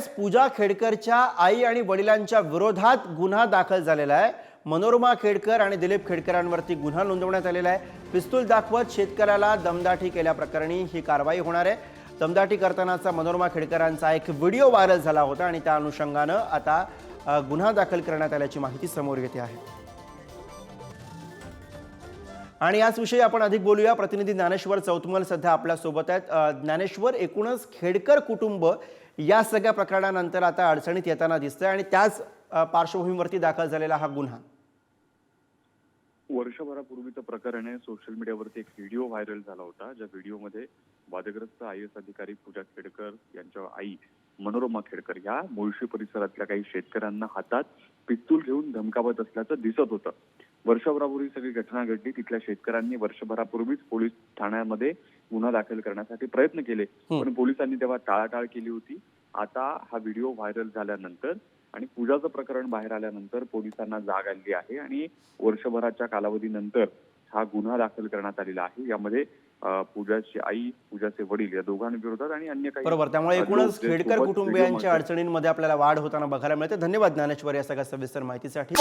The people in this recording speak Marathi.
त्यावेळेस पूजा खेडकरच्या आई आणि वडिलांच्या विरोधात गुन्हा दाखल झालेला आहे. मनोरमा खेडकर आणि दिलीप खेडकरांवरती गुन्हा नोंदवण्यात आलेला आहे. पिस्तूल दाखवत शेतकऱ्याला दमदाटी केल्याप्रकरणी ही कारवाई होणार आहे. दमदाटी करतानाचा मनोरमा खेडकरांचा एक व्हिडिओ व्हायरल झाला होता आणि त्या अनुषंगानं आता गुन्हा दाखल करण्यात आल्याची माहिती समोर येते आहे. आणि याच विषयी आपण अधिक बोलूया. प्रतिनिधी ज्ञानेश्वर चौतमल सध्या आपल्यासोबत आहेत ज्ञानेश्वर एकूणच खेडकर कुटुंब या सगळ्या प्रकरणानंतर आता अडचणीत येताना दिसतंय आणि त्याच पार्श्वभूमीवरती दाखल झालेला हा गुन्हा. वर्षभरापूर्वीचं प्रकरण आहे. सोशल मीडियावरती एक व्हिडिओ व्हायरल झाला होता. ज्या व्हिडिओमध्ये वादग्रस्त आय एस अधिकारी पूजा खेडकर यांच्या आई मनोरमा खेडकर या मुळशी परिसरातल्या काही शेतकऱ्यांना हातात पिस्तूल घेऊन धमकावत असल्याचं दिसत होतं. वर्षभरापूर्वी सगळी घटना घडली. तिथल्या शेतकऱ्यांनी वर्षभरापूर्वीच पोलीस ठाण्यामध्ये गुन्हा दाखल करण्यासाठी प्रयत्न केले. पण पोलिसांनी तेव्हा टाळाटाळ केली होती. आता हा व्हिडिओ व्हायरल झाल्यानंतर आणि पूजाचं प्रकरण बाहेर आल्यानंतर पोलिसांना जाग आली आहे आणि वर्षभराच्या कालावधीनंतर हा गुन्हा दाखल करण्यात आलेला आहे. यामध्ये पूजाची आई पूजाचे वडील या दोघांविरोधात आणि अन्य काही बरोबर त्यामुळे एकूणच खेडकर कुटुंबियांच्या अडचणींमध्ये आपल्याला वाढ होताना बघायला मिळते. धन्यवाद ज्ञानेश्वर या सगळ्या सविस्तर माहितीसाठी.